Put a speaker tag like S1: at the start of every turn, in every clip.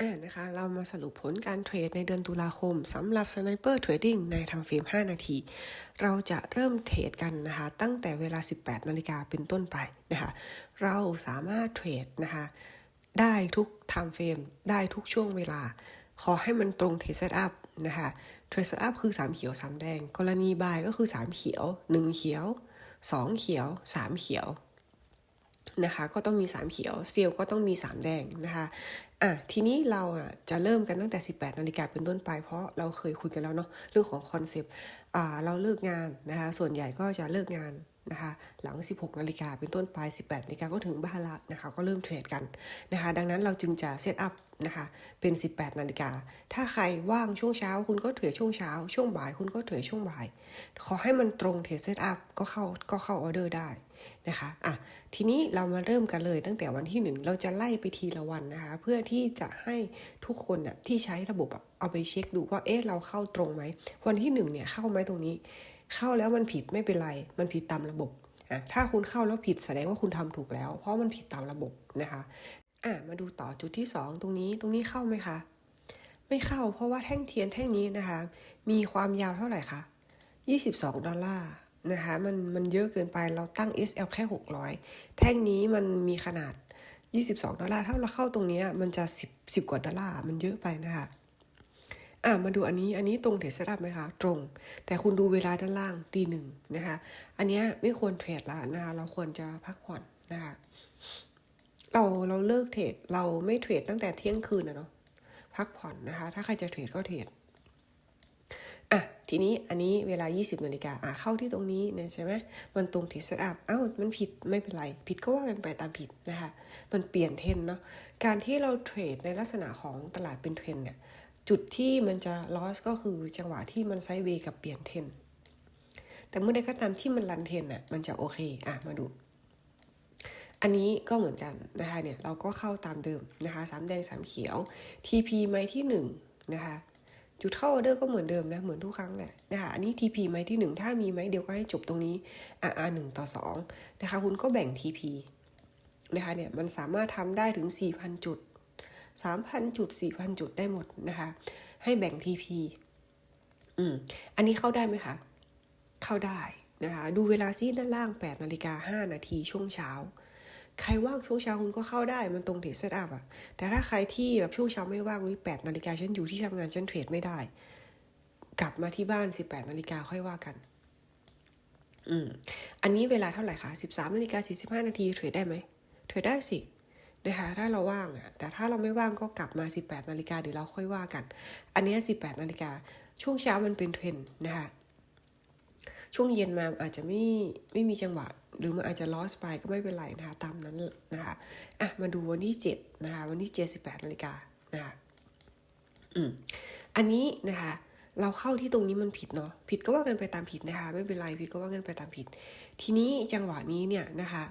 S1: อ่านะคะเรามาสรุปผลการเทรดในเดือนตุลาคมสำหรับ Sniper Trading ในทำเฟรม 5 นาที เราจะเริ่มเทรดกันนะคะตั้งแต่เวลา 18 นาฬิกาเป็นต้นไปนะคะเราสามารถเทรดนะคะได้ทุกทม์เฟรมได้ทุกช่วงเวลา ขอให้มันตรงเทรดเซตอัพนะคะเทรดเซตอัพคือ 3 เขียว 3 แดง กรณีบายก็คือ 3 เขียว 1 เขียว 2 เขียว 3 เขียวนะคะก็ต้องมี 3 เขียวเซียวก็ต้องมี 3 แดงนะคะ อะทีนี้เราอะจะเริ่มกันตั้งแต่ 18นาฬิกาเป็นต้นไป เพราะเราเคยคุยกันแล้วเนาะเรื่องของคอนเซปต์อ่าเราเลิกงานนะคะส่วนใหญ่ก็จะเลิกงานนะคะหลัง 16 นาฬิกาเป็นต้นไป 18นาฬิกาก็ถึงบ้านละนะคะก็เริ่มเทรดกันนะคะดังนั้นเราจึงจะเซตอัพนะคะเป็น 18 นาฬิกา ถ้าใครว่างช่วงเช้า คุณก็เทรดช่วงเช้า ช่วงบ่ายคุณก็เทรดช่วงบ่าย ขอให้มันตรงเทรดเซตอัพก็เข้าก็เข้าออเดอร์ได้ นะคะอะทีนี้เรามาเริ่มกันเลยตั้งแต่วันที่หนึ่งเราจะไล่ไปทีละวันนะคะ เพื่อที่จะให้ทุกคนน่ะที่ใช้ระบบเอาไปเช็คดูว่าเอ๊ะเราเข้าตรงไหม วันที่หนึ่งเนี่ยเข้าไหมตรงนี้ เข้าแล้วมันผิดไม่เป็นไร มันผิดตามระบบอะถ้าคุณเข้าแล้วผิดแสดงว่าคุณทำถูกแล้ว เพราะมันผิดตามระบบนะคะอะมาดูต่อจุดที่ 2 ตรงนี้ตรงนี้เข้าไหมคะไม่เข้าเพราะว่าแท่งเทียนแท่งนี้นะคะ มีความยาวเท่าไหร่คะ22 ดอลลาร์ นะคะมันมันเยอะเกินไปเราตั้ง SL แค่ 600 แท่งนี้มันมีขนาด 22 ดอลลาร์ถ้าเราเข้าตรงนี้มันจะ 10 10 กว่าดอลลาร์มันเยอะไปนะคะอะมาดูอันนี้อันนี้ตรงเทรดเซตอัพไหมคะ ตรง แต่คุณดูเวลาด้านล่างตีหนึ่งนะคะอันนี้ไม่ควรเทรดละนะคะเราควรจะพักผ่อนนะคะเราเราเลิกเทรดเราไม่เทรดตั้งแต่เที่ยงคืนนะเนาะพักผ่อนนะคะ ถ้าใครจะเทรดก็เทรด ทีนี้อันนี้เวลา 20นาฬิกาอะเข้าที่ตรงนี้เนี่ยใช่ไหมมันตรงเทรดเซตอัพอ้าวมันผิดไม่เป็นไร ผิดก็ว่ากันไปตามผิดนะคะมันเปลี่ยนเทรนเนาะการที่เราเทรดในลักษณะของตลาดเป็นเทรนเนี่ยจุดที่มันจะ loss ก็คือจังหวะที่มันไซด์เวย์กับเปลี่ยนเทรนแต่เมื่อใดก็ตามที่มันรันเทรนน่ะมันจะโอเคอะมาดู อันนี้ก็เหมือนกันนะคะเนี่ยเราก็เข้าตามเดิมนะคะสามแดงสามเขียว TP ไม้ที่1นะคะ จุดเข้าออเดอร์ก็เหมือนเดิมนะ เหมือนทุกครั้งแหละนะคะอันนี้ TP ไหมที่ 1 ถ้ามีไหมเดี๋ยวก็ให้จบตรงนี้ RR 1ต่อ2นะคะคุณก็แบ่ง TP นะคะเนี่ยมันสามารถทำได้ถึง 4,000 จุด 3,000 จุด 4,000 จุดได้หมดนะคะให้แบ่ง TP อืมอันนี้เข้าได้ไหมคะ เข้าได้นะคะดูเวลาซีด้านล่าง8นาฬิกา5นาทีช่วงเช้า ใครว่างช่วงเช้าคุณก็เข้าได้มันตรงเทรดเซตอัพอะแต่ถ้าใครที่แบบช่วงเช้าไม่ว่างวิแปดนาฬิกาฉันอยู่ที่ทำงานฉันเทรดไม่ได้ กลับมาที่บ้าน18นาฬิกาค่อยว่ากัน อืมอันนี้เวลาเท่าไหร่คะ13นาฬิกา45นาทีเทรดได้ไหมเทรดได้สินะคะถ้าเราว่างอะแต่ถ้าเราไม่ว่างก็กลับมา 18นาฬิกาเดี๋ยวเราค่อยว่ากัน อันนี้ 18นาฬิกาช่วงเช้ามันเป็นเทรนนะคะช่วงเย็นมาอาจจะไม่ไม่มีจังหวะ หรือมันอาจจะ loss ไปก็ไม่เป็นไรนะคะตามนั้นนะคะอะมาดูวันที่7นะคะวันที่7 18นาฬิกานะคะอืมอันนี้นะคะเราเข้าที่ตรงนี้มันผิดเนาะผิดก็ว่ากันไปตามผิดนะคะไม่เป็นไรผิดก็ว่ากันไปตามผิด ทีนี้จังหวะนี้เนี่ยนะคะ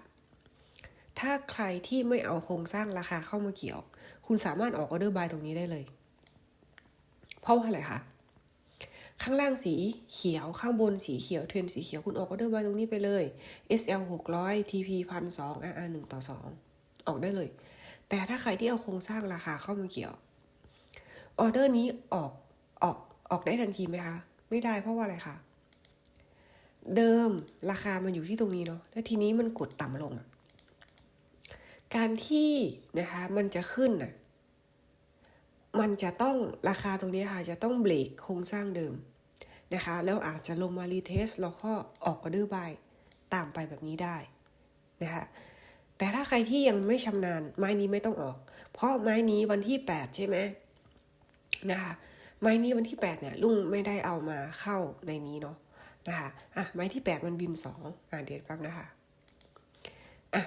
S1: ถ้าใครที่ไม่เอาโครงสร้างราคาเข้ามาเกี่ยว คุณสามารถออกออเดอร์บายตรงนี้ได้เลย เพราะว่าอะไรคะ ข้างล่างสีเขียวข้างบนสีเขียวเทรนสีเขียวคุณออกออเดอร์บายตรงนี้ไปเลย SL 600 TP 1,200 RR 1ต่อ 2 ออกได้เลย แต่ถ้าใครที่เอาโครงสร้างราคาเข้ามาเกี่ยวออเดอร์นี้ออกออกออกได้ทันทีไหมคะ ไม่ได้เพราะว่าอะไรคะเดิมราคามันอยู่ที่ตรงนี้เนาะแล้วทีนี้มันกดต่ำลงอะการที่นะคะมันจะขึ้นอะมันจะต้องราคาตรงนี้ค่ะจะต้องเบรกโครงสร้างเดิม นะคะ แล้วอาจจะลงมารีเทสแล้วก็ออกออเดอร์บายตามไปแบบนี้ได้นะคะแต่ถ้าใครที่ยังไม่ชำนาญไม้นี้ไม่ต้องออก เพราะไม้นี้วันที่ 8 ใช่ไหมนะคะไม้นี้วันที่ 8 เนี่ยลุงไม่ได้เอามาเข้าในนี้เนาะนะคะอะไม้ที่ 8 มันบิน2อะเดี๋ยวแป๊บนะคะอะ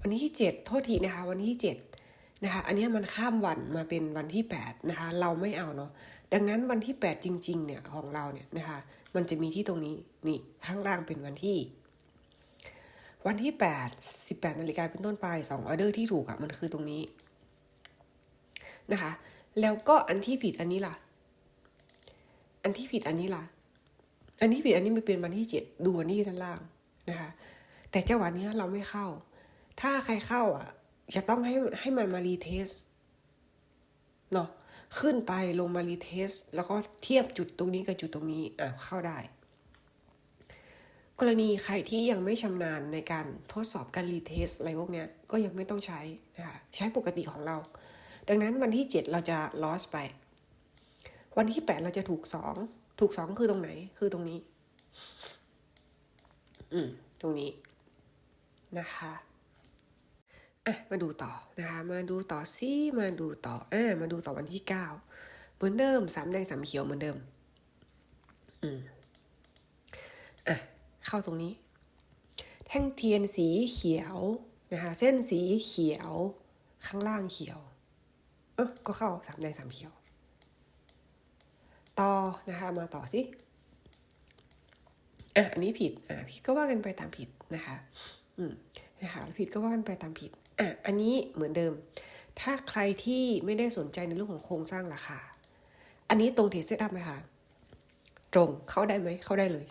S1: วันที่ 7 โทษทีนะคะ วันที่ 7 นะคะ อันนี้มันข้ามวันมาเป็นวันที่ 8 นะคะ เราไม่เอาเนาะ ดังนั้นวันที่ 8 จริง ๆ เนี่ยของเราเนี่ยนะคะมันจะมีที่ตรงนี้นี่ข้างล่างเป็นวันที่ วันที่ 8 18นาฬิกาเป็นต้นไป2ออเดอร์ที่ถูกอะมันคือตรงนี้นะคะ แล้วก็อันที่ผิดอันนี้ล่ะ อันที่ผิดอันนี้ล่ะ อันที่ผิดอันนี้มันเป็นวันที่7ดูวันที่ด้านล่างนะคะ แต่จังหวะนี้เราไม่เข้า ถ้าใครเข้าอะจะต้องให้ให้มันมารีเทส ขึ้นไปลงมารีเทส แล้วก็เทียบจุดตรงนี้กับจุดตรงนี้อะเข้าได้ กรณีใครที่ยังไม่ชำนาญในการทดสอบการรีเทสอะไรพวกเนี้ยก็ยังไม่ต้องใช้นะคะใช้ปกติของเรา ดังนั้นวันที่ 7 เราจะ loss ไป วันที่ 8 เราจะถูก 2 ถูก 2 คือตรงไหนคือตรงนี้ อืม ตรงนี้นะคะ อะมาดูต่อนะคะมาดูต่อซิมาดูต่ออ่ามาดูต่อวันที่9เหมือนเดิมสามแดงสามเขียวเหมือนเดิมอืมอะเข้าตรงนี้ แท่งเทียนสีเขียวนะคะเส้นสีเขียวข้างล่างเขียวเออก็เข้าสามแดงสามเขียว ต่อนะคะมาต่อสิอะอันนี้ผิดอะผิดก็ว่ากันไปตามผิดนะคะ อืมนะคะผิดก็ว่ากันไปตามผิด อะอันนี้เหมือนเดิม ถ้าใครที่ไม่ได้สนใจในเรื่องของโครงสร้างราคา อันนี้ตรงเทรดเซตอัพไหมคะตรงเข้าได้ไหมเข้าได้เลย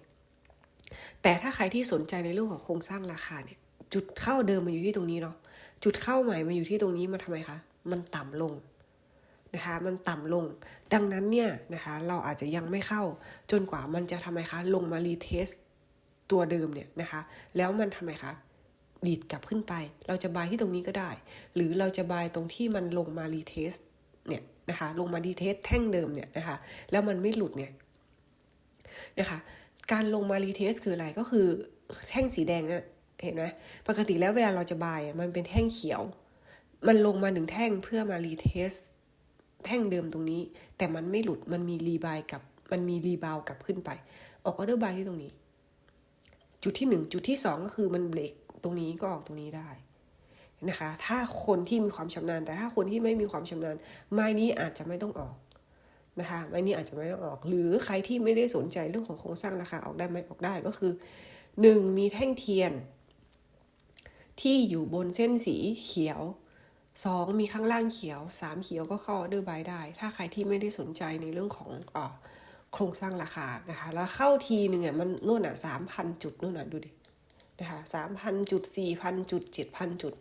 S1: แต่ถ้าใครที่สนใจในเรื่องของโครงสร้างราคาเนี่ย จุดเข้าเดิมมันอยู่ที่ตรงนี้เนาะจุดเข้าใหม่มันอยู่ที่ตรงนี้มันทำไมคะมันต่ำลงนะคะมันต่ำลง ดังนั้นเนี่ยนะคะเราอาจจะยังไม่เข้าจนกว่ามันจะทำไมคะลงมารีเทสตัวเดิมเนี่ยนะคะ แล้วมันทำไมคะ ดีดกลับขึ้นไป เราจะบายที่ตรงนี้ก็ได้ หรือเราจะบายตรงที่มันลงมารีเทสเนี่ยนะคะลงมารีเทสแท่งเดิมเนี่ยนะคะแล้วมันไม่หลุดเนี่ยนะคะการลงมารีเทสคืออะไรก็คือแท่งสีแดงนี่ยเห็นไหมปกติแล้วเวลาเราจะบายมันเป็นแท่งเขียว มันลงมาหนึ่งแท่งเพื่อมารีเทสแท่งเดิมตรงนี้ แต่มันไม่หลุดมันมีรีบายกับมันมีรีบาวกลับขึ้นไป ออกออเดอร์บายที่ตรงนี้ จุดที่หนึ่งจุดที่สองก็คือมันเบรก ตรงนี้ก็ออกตรงนี้ได้นะคะ ถ้าคนที่มีความชำนาญ แต่ถ้าคนที่ไม่มีความชำนาญ ไม้นี้อาจจะไม่ต้องออกนะคะไม้นี้อาจจะไม่ต้องออก หรือใครที่ไม่ได้สนใจเรื่องของโครงสร้างราคาออกได้ไหมออกได้ก็คือหนึ่งมีแท่งเทียน ที่อยู่บนเส้นสีเขียวสองมีข้างล่างเขียวสามเขียวก็เข้าออเดอร์บายได้ ถ้าใครที่ไม่ได้สนใจในเรื่องของอโครงสร้างราคานะคะ แล้วเข้าทีหนึ่งอะมันนู่นอะสามพันจุดนู่นอะดูดิ นะคะสามพันจุดสี่พันจุดเจ็ดพันจุด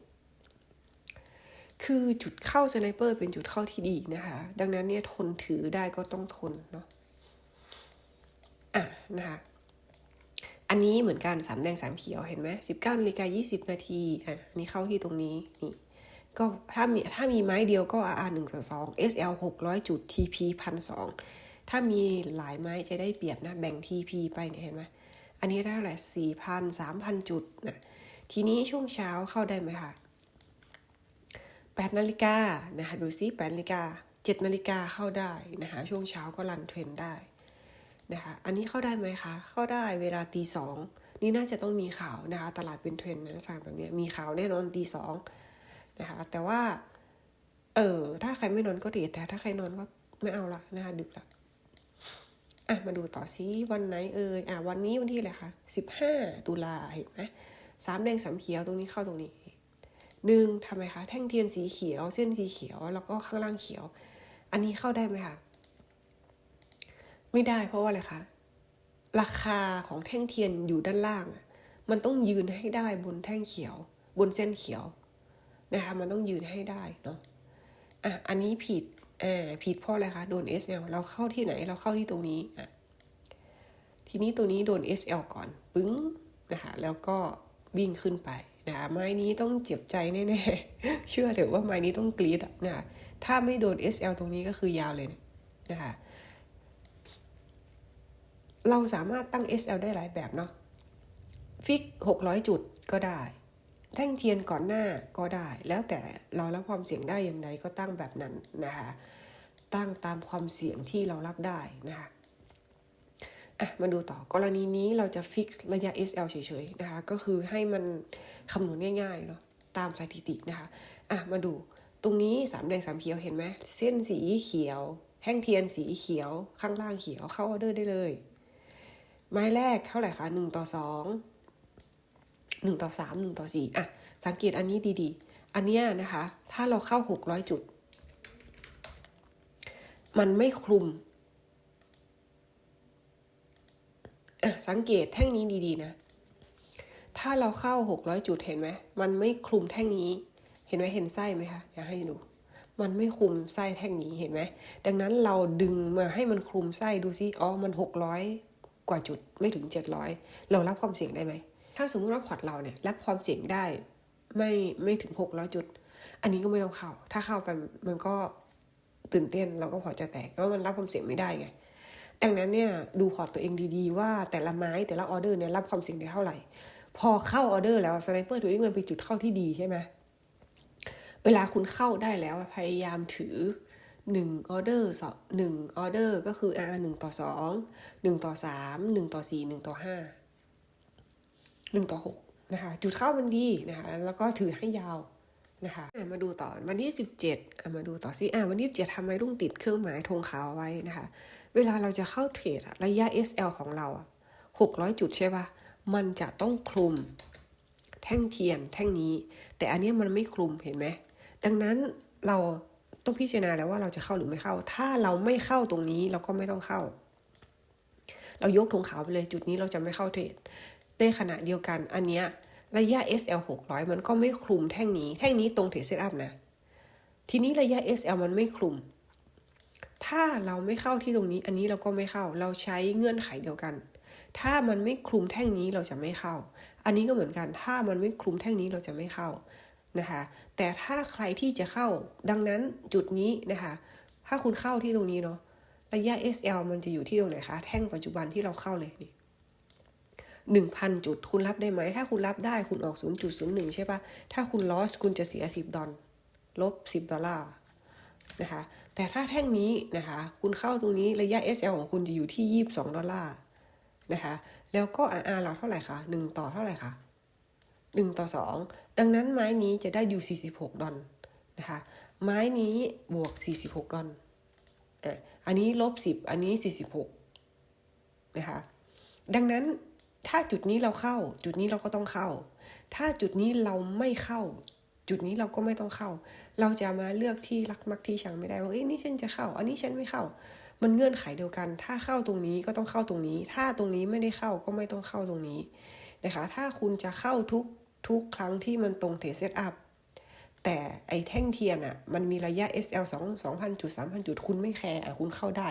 S1: คือจุดเข้าสไนเปอร์เป็นจุดเข้าที่ดีนะคะ ดังนั้นเนี่ยทนถือได้ก็ต้องทนเนาะ อะนะคะอันนี้เหมือนกันสามแดงสามเขียวเห็นไหมสิบเก้านาฬิกายี่สิบนาทีอะอันนี้เข้าที่ตรงนี้นี่ก็ถ้ามีถ้ามีไม้เดียวก็ RR หนึ่งต่อสอง SL หกร้อยจุด TP พันสองถ้ามีหลายไม้จะได้เปรียบนะ แบ่ง TP ไปเนี่ยเห็นไหม อันนี้ได้เท่าไหร่สี่พันสามพันจุดนะทีนี้ช่วงเช้าเข้าได้ไหมคะแปดนาฬิกานะคะดูซิแปดนาฬิกาเจ็ดนาฬิกาเข้าได้นะคะช่วงเช้าก็รันเทรนได้นะคะอันนี้เข้าได้ไหมคะเข้าได้เวลาตีสองนี่น่าจะต้องมีข่าวนะคะตลาดเป็นเทรนนะสั่งแบบนี้มีข่าวแน่นอนตีสองนะคะแต่ว่าเออถ้าใครไม่นอนก็ดีแต่ถ้าใครนอนก็ไม่เอาละนะคะดึกละ อะมาดูต่อซิวันไหนเอ่ยอะวันนี้วันที่อะไรคะสิบห้าตุลาเห็นไหมสามแดงสามเขียวตรงนี้เข้าตรงนี้หนึ่งทำไมคะ แท่งเทียนสีเขียว เส้นสีเขียว แล้วก็ข้างล่างเขียว อันนี้เข้าได้ไหมคะไม่ได้เพราะว่าอะไรคะราคาของแท่งเทียนอยู่ด้านล่างมันต้องยืนให้ได้บนแท่งเขียว บนเส้นเขียวนะคะมันต้องยืนให้ได้เนาะอะอันนี้ผิด อ่าผิดเพราะอะไรคะ โดน SL เราเข้าที่ไหน เราเข้าที่ตรงนี้อะทีนี้ตัวนี้โดน SL ก่อนปึ้งนะคะ แล้วก็วิ่งขึ้นไปนะคะไม้นี้ต้องเจ็บใจแน่ๆ เชื่อเถอะว่าไม้นี้ต้องกรีดนะคะถ้าไม่โดน SL ตรงนี้ก็คือยาวเลยนะคะ เราสามารถตั้ง SL ได้หลายแบบเนาะ ฟิก 600 จุดก็ได้ แท่งเทียนก่อนหน้าก็ได้ แล้วแต่เรารับความเสี่ยงได้อย่างไรก็ตั้งแบบนั้นนะคะตั้งตามความเสี่ยงที่เรารับได้นะคะอะมาดูต่อกรณีนี้เราจะฟิกระยะ SL เฉยๆนะคะก็คือให้มันคำนวณง่ายๆเนาะตามสถิตินะคะอะมาดูตรงนี้สามแดงสามเขียวเห็นไหมเส้นสีเขียวแท่งเทียนสีเขียวข้างล่างเขียวเข้าออเดอร์ได้เลย ไม้แรกเท่าไหร่คะหนึ่งต่อส หนึ่งต่อสามหนึ่งต่อสี่อะ สังเกตอันนี้ดีๆ อันเนี้ยนะคะ ถ้าเราเข้าหกร้อยจุด มันไม่คลุม อะ สังเกตแท่งนี้ดีๆ นะ ถ้าเราเข้าหกร้อยจุดเห็นไหม มันไม่คลุมแท่งนี้ เห็นไหมเห็นไส้ไหมคะ อยากให้ดูมันไม่คลุมไส้แท่งนี้เห็นไหม ดังนั้นเราดึงมาให้มันคลุมไส้ดูซิ อ๋อ มัน 600 กว่าจุดไม่ถึง 700 เรารับความเสี่ยงได้ไหม ถ้าสมมุติว่าพอร์ตเราเนี่ยรับความเสี่ยงได้ไม่ไม่ถึง600จุด อันนี้ก็ไม่ต้องเข้า ถ้าเข้าไปมันก็ตื่นเต้นเราก็พอจะแตกเพราะมันรับความเสี่ยงไม่ได้ไงดังนั้นเนี่ยดูพอร์ตตัวเองดีๆ ว่าแต่ละไม้แต่ละออเดอร์เนี่ยรับความเสี่ยงได้เท่าไหร่ พอเข้าออเดอร์แล้วสไนเปอร์ตัวนี้มันเป็นจุดเข้าที่ดีใช่ไหมเวลาคุณเข้าได้แล้วพยายามถือหนึ่งออเดอร์สองหนึ่งออเดอร์ก็คืออ่าหนึ่งต่อสองหนึ่งต่อสามหนึ่งต่อสี่หนึ่งต่อห้า หนึ่งต่อหกนะคะจุดเข้ามันดีนะคะแล้วก็ถือให้ยาวนะคะมาดูต่อวันที่สิบเจ็ดมาดูต่อซิอ่าวันที่สิบเจ็ดทำไมต้องติดเครื่องหมายธงขาวไว้นะคะ เวลาเราจะเข้าเทรดระยะ SL ของเราอะหกร้อยจุดใช่ปะมันจะต้องคลุมแท่งเทียนแท่งนี้ แต่อันนี้มันไม่คลุมเห็นไหมดังนั้นเราต้องพิจารณาแล้วว่าเราจะเข้าหรือไม่เข้า ถ้าเราไม่เข้าตรงนี้เราก็ไม่ต้องเข้า เรายกธงขาวไปเลยจุดนี้เราจะไม่เข้าเทรด ในขณะเดียวกันอันเนี้ยระยะ SL 600 มันก็ไม่คลุมแท่งนี้ แท่งนี้ตรงเทรดเซตอัพนะ ทีนี้ระยะ SL มันไม่คลุม ถ้าเราไม่เข้าที่ตรงนี้ อันนี้เราก็ไม่เข้า เราใช้เงื่อนไขเดียวกัน ถ้ามันไม่คลุมแท่งนี้เราจะไม่เข้า อันนี้ก็เหมือนกัน ถ้ามันไม่คลุมแท่งนี้เราจะไม่เข้านะคะ แต่ถ้าใครที่จะเข้า ดังนั้นจุดนี้นะคะ ถ้าคุณเข้าที่ตรงนี้เนาะ ระยะ SL มันจะอยู่ที่ตรงไหนคะ แท่งปัจจุบันที่เราเข้าเลยนี่ หนึ่งพันจุด คุณรับได้ไหม ถ้าคุณรับได้คุณออก 0.01 ใช่ปะถ้าคุณ loss คุณจะเสีย 10 ดอลลบ 10 ดอลลาร์นะคะ แต่ถ้าแท่งนี้นะคะ คุณเข้าตรงนี้ระยะ SL ของคุณจะอยู่ที่ 22 ดอลลาร์นะคะ แล้วก็ RR เราเท่าไหร่คะ 1 ต่อเท่าไหร่คะ 1 ต่อ 2 ดังนั้นไม้นี้จะได้อยู่ 46 ดอลนะคะ ไม้นี้บวก 46 ดอลอะอันนี้ลบ 10 อันนี้ 46 นะคะ ดังนั้น ถ้าจุดนี้เราเข้า จุดนี้เราก็ต้องเข้า ถ้าจุดนี้เราไม่เข้า จุดนี้เราก็ไม่ต้องเข้า เราจะมาเลือกที่รักมักที่ชังไม่ได้ว่าเอ้ยนี่ฉันจะเข้า อันนี้ฉันไม่เข้า มันเงื่อนไขเดียวกัน ถ้าเข้าตรงนี้ก็ต้องเข้าตรงนี้ ถ้าตรงนี้ไม่ได้เข้าก็ไม่ต้องเข้าตรงนี้นะคะถ้าคุณจะเข้าทุกทุกครั้งที่มันตรงเทรดเซตอัพ แต่ไอ้แท่งเทียนอะมันมีระยะ SL 2 2,000จุด3,000 จุดคุณไม่แคร์อะคุณเข้าได้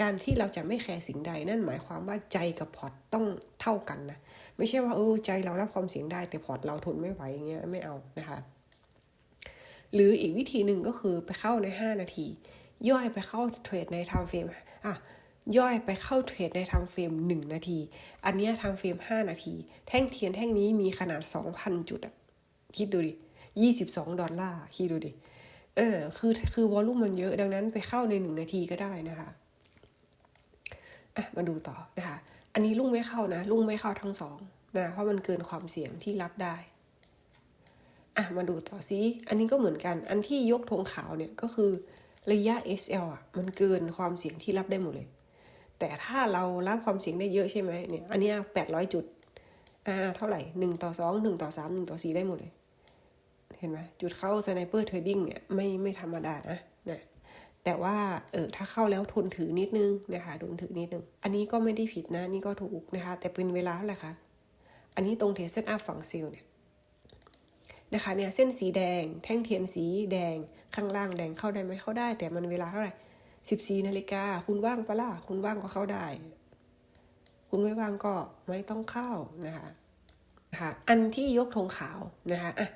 S1: การที่เราจะไม่แคร์สิ่งใด นั่นหมายความว่าใจกับพอร์ตต้องเท่ากันนะ ไม่ใช่ว่าเออใจเรารับความเสี่ยงได้ แต่พอร์ตเราทนไม่ไหวอย่างเงี้ยไม่เอานะคะ หรืออีกวิธีหนึ่งก็คือไปเข้าใน 5 นาที ย่อยไปเข้าเทรดในไทม์เฟรมอะย่อยไปเข้าเทรดในทม์เฟรม 1 นาที อันเนี้ยทม์เฟรม 5 นาที แท่งเทียนแท่งนี้มีขนาด 2,000 จุดอะคิดดูดิ 22 ดอลลาร์คิดดูดิเออคือคือวอลลุ่มมันเยอะดังนั้นไปเข้าใน 1 นาทีก็ได้นะคะอะมาดูต่อนะคะ อันนี้ลุ่งไม่เข้านะ ลุ่งไม่เข้าทั้งสองนะเพราะมันเกินความเสี่ยงที่รับได้อะมาดูต่อซิอันนี้ก็เหมือนกัน อันที่ยกธงขาวเนี่ยก็คือระยะ SL อะมันเกินความเสี่ยงที่รับได้หมดเลย แต่ถ้าเรารับความเสี่ยงได้เยอะใช่ไหมเนี่ย อันนี้แปดร้อยจุด อ่า เท่าไหร่หนึ่งต่อสองหนึ่งต่อสามหนึ่งต่อสี่ได้หมดเลย เห็นไหมจุดเข้าสไนเปอร์เทรดดิ้งเนี่ยไม่ไม่ธรรมดานะนะแต่ว่าเออถ้าเข้าแล้วทนถือนิดนึงนะคะทนถือนิดนึง อันนี้ก็ไม่ได้ผิดนะนี่ก็ถูกนะคะ แต่เป็นเวลาเท่าไหร่คะอันนี้ตรงเทสเซตอัพฝั่งเซลเนี่ยนะคะเนี่ยเส้นสีแดงแท่งเทียนสีแดงข้างล่างแดงเข้าได้ไหมเข้าได้ แต่มันเวลาเท่าไหร่สิบสี่นาฬิกาคุณว่างปะล่ะคุณว่างก็เข้าได้ คุณไม่ว่างก็ไม่ต้องเข้านะคะนะคะอันที่ยกธงขาวนะคะอะ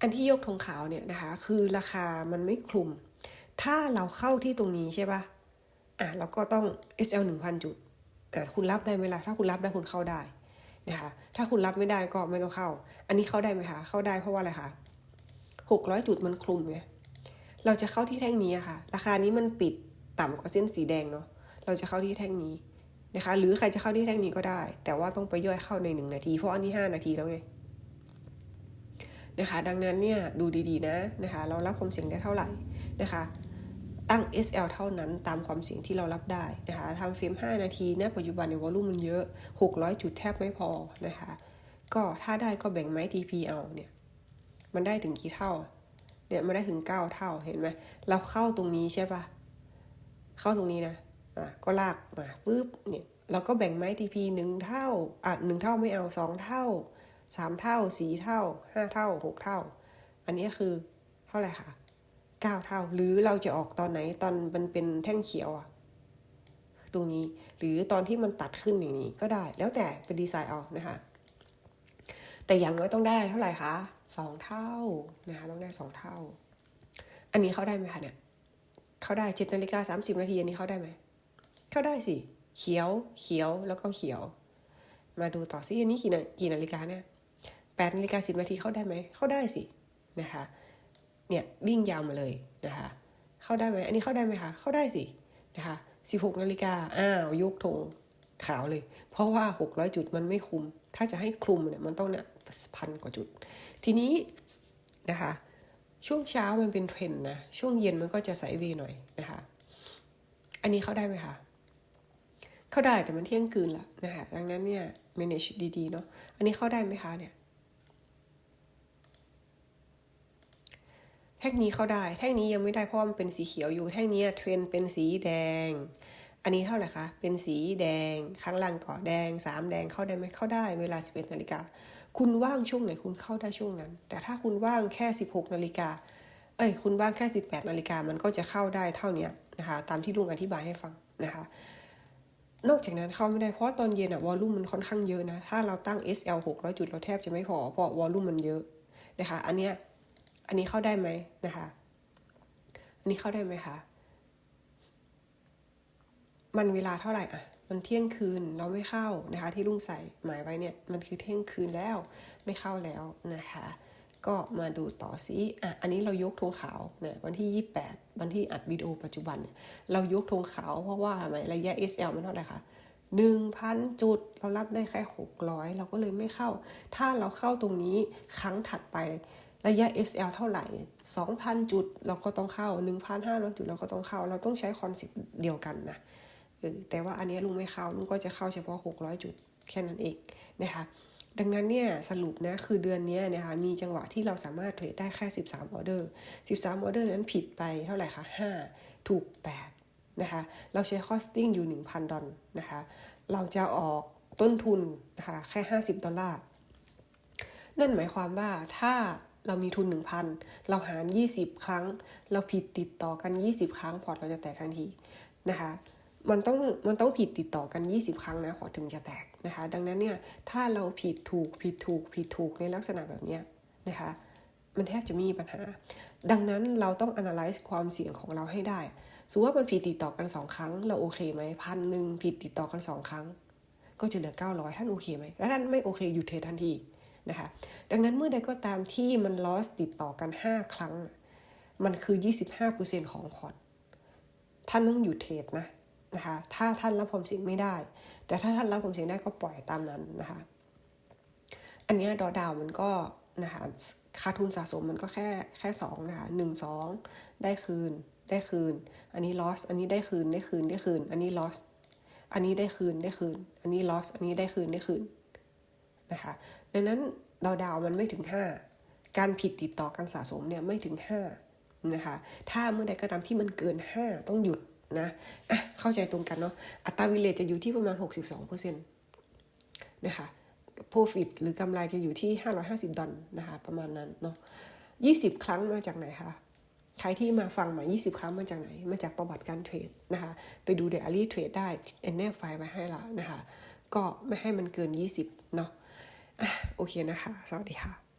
S1: อันที่ยกธงขาวเนี่ยนะคะ คือราคามันไม่คลุม ถ้าเราเข้าที่ตรงนี้ใช่ปะอะเราก็ต้อง SL 1,000 จุดอะคุณรับได้ไหมล่ะถ้าคุณรับได้คุณเข้าได้นะคะถ้าคุณรับไม่ได้ก็ไม่ต้องเข้า อันนี้เข้าได้ไหมคะ เข้าได้เพราะว่าอะไรคะ600จุดมันคลุมไงเราจะเข้าที่แท่งนี้ค่ะ ราคานี้มันปิดต่ำกว่าเส้นสีแดงเนาะเราจะเข้าที่แท่งนี้นะคะ หรือใครจะเข้าที่แท่งนี้ก็ได้ แต่ว่าต้องไปย่อยเข้าในหนึ่งนาที เพราะอันนี้ห้านาทีแล้วไง นะคะ ดังนั้นเนี่ยดูดีๆนะนะคะ เรารับความเสี่ยงได้เท่าไหร่นะคะ ตั้ง SL เท่านั้นตามความเสี่ยงที่เรารับได้นะคะทำเฟรม5 นาทีณปัจจุบันในวอลลุ่มมันเยอะ 600 จุดแทบไม่พอนะคะ ก็ถ้าได้ก็แบ่งไม้ TP เอาเนี่ย มันได้ถึงกี่เท่า เนี่ยมันได้ถึง 9 เท่าเห็นไหมเราเข้าตรงนี้ใช่ปะเข้าตรงนี้นะอะก็ลากมาปึ๊บเนี่ยเราก็แบ่งไม้ TP หนึ่งเท่าอะหนึ่งเท่าไม่เอาสองเท่า สามเท่าสี่เท่าห้าเท่าหกเท่า อันนี้คือเท่าไหร่คะ9 เท่า หรือเราจะออกตอนไหนตอนมันเป็นแท่งเขียวอะตรงนี้หรือตอนที่มันตัดขึ้นอย่างนี้ก็ได้ แล้วแต่เป็นดีไซน์เอานะคะ แต่อย่างน้อยต้องได้เท่าไหร่คะสองเท่านะคะต้องได้สองเท่า อันนี้เข้าได้ไหมคะเนี่ยเข้าได้เจ็ดนาฬิกาสามสิบนาทีอันนี้เข้าได้ไหมเข้าได้สิเขียวเขียวแล้วก็เขียว มาดูต่อสิอันนี้กี่นากี่นาฬิกาเนี่ย แปดนาฬิกาสิบนาทีเข้าได้ไหม เข้าได้สินะคะ เนี่ยวิ่งยาวมาเลยนะคะ เข้าได้ไหม อันนี้เข้าได้ไหมคะ เข้าได้สินะคะสิบหกนาฬิกาอ้าว ยกธงขาวเลย เพราะว่าหกร้อยจุดมันไม่คุม ถ้าจะให้คลุมเนี่ยมันต้องเนี่ยพันกว่าจุด ทีนี้นะคะช่วงเช้ามันเป็นเทรนนะ ช่วงเย็นมันก็จะไซเวหน่อยนะคะ อันนี้เข้าได้ไหมคะเข้าได้แต่มันเที่ยงคืนละนะคะดังนั้นเนี่ย manage ดีๆเนาะอันนี้เข้าได้ไหมคะเนี่ย แท่งนี้เข้าได้ แท่งนี้ยังไม่ได้เพราะมันเป็นสีเขียวอยู่ แท่งนี้เทรนเป็นสีแดง อันนี้เท่าไหร่คะ เป็นสีแดง ข้างล่างก่อแดงสามแดงเข้าได้ไหมเข้าได้เวลา 11นาฬิกา คุณว่างช่วงไหนคุณเข้าได้ช่วงนั้น แต่ถ้าคุณว่างแค่ 16นาฬิกา เอ้ย คุณว่างแค่ 18นาฬิกา มันก็จะเข้าได้เท่านี้นะคะ ตามที่ลุงอธิบายให้ฟังนะคะ นอกจากนั้นเข้าไม่ได้เพราะตอนเย็นอะวอลลุ่มมันค่อนข้างเยอะนะ ถ้าเราตั้ง SL 600จุดเราแทบจะไม่พอ เพราะวอลลุ่มมันเยอะนะคะ อันเนี้ย อันนี้เข้าได้ไหมนะคะ อันนี้เข้าได้ไหมคะ มันเวลาเท่าไหร่อะมันเที่ยงคืนเราไม่เข้านะคะ ที่ลุงใส่หมายไว้เนี่ย มันคือเที่ยงคืนแล้วไม่เข้าแล้วนะคะ ก็มาดูต่อสิอะ อันนี้เรายกธงขาวเนี่ยวันที่ 28 วันที่อัดวิดีโอปัจจุบันเนี่ยเรายกธงขาวเพราะว่าหมายระยะ SL มันเท่าไหร่คะ1,000จุดเรารับได้แค่600เราก็เลยไม่เข้า ถ้าเราเข้าตรงนี้ครั้งถัดไป ระยะ SL เท่าไหร่ 2,000 จุดเราก็ต้องเข้า 1,500 จุดเราก็ต้องเข้า เราต้องใช้คอนเซ็ปต์เดียวกันนะเออแต่ว่าอันนี้ลุงไม่เข้าลุงก็จะเข้าเฉพาะ 600 จุดแค่นั้นเองนะคะดังนั้นเนี่ยสรุปนะคือเดือนนี้นะคะมีจังหวะที่เราสามารถเทรดได้แค่ 13ออเดอร์ 13ออเดอร์นั้นผิดไปเท่าไหร่คะ 5 ถูก 8 นะคะ เราใช้คอสติ้งอยู่ 1,000 ดอลนะคะ เราจะออกต้นทุนนะคะแค่ 50 ดอลลาร์ นั่นหมายความว่าถ้า เรามีทุน 1,000 เราหาร 20 ครั้ง เราผิดติดต่อกัน 20 ครั้ง พอร์ตเราจะแตกทันทีนะคะ มันต้องมันต้องผิดติดต่อกัน 20 ครั้งนะพอถึงจะแตกนะคะ ดังนั้นเนี่ยถ้าเราผิดถูกผิดถูกผิดถูกในลักษณะแบบนี้นะคะ มันแทบจะไม่มีปัญหา ดังนั้นเราต้อง analyze ความเสี่ยงของเราให้ได้สมมติว่ามันผิดติดต่อกัน 2 ครั้ง เราโอเคไหมพันหนึ่งผิดติดต่อกัน 2 ครั้ง ก็จะเหลือ 900 ท่านโอเคไหมแล้วท่านไม่โอเคหยุดเทรดทันที นะคะดังนั้นเมื่อใดก็ตามที่มัน loss ติดต่อกัน 5 ครั้ง มันคือ 25%ของพอร์ตท่านต้องหยุดเทรดนะนะคะถ้าท่านรับความเสี่ยงไม่ได้ แต่ถ้าท่านรับความเสี่ยงได้ก็ปล่อยตามนั้นนะคะอันนี้ดอดาวมันก็นะคะค่าทุนสะสมมันก็แค่แค่สองนะคะหนึ่งสองได้คืนได้คืน อันนี้ loss อันนี้ได้คืนได้คืนได้คืน อันนี้ loss อันนี้ได้คืนได้คืน อันนี้ loss อันนี้ได้คืนได้คืน นะคะ ดังนั้นดาวดาวมันไม่ถึง 5 การผิดติดต่อกันสะสมเนี่ยไม่ถึง 5 นะคะ ถ้าเมื่อใดก็ตามที่มันเกิน 5 ต้องหยุดนะอะเข้าใจตรงกันเนาะ อัตราวิเลตจะอยู่ที่ประมาณ 62%นะคะ profit หรือกำไรจะอยู่ที่ 550 ดอลนะคะ ประมาณนั้นเนาะ20 ครั้งมาจากไหนคะใครที่มาฟังมา 20 ครั้งมาจากไหน มาจากประวัติการเทรดนะคะ ไปดูเดลี่เทรดได้เอ็นแนบไฟล์มาให้ละนะคะ ก็ไม่ให้มันเกิน 20 เนาะ โอเคนะคะ สวัสดีค่ะ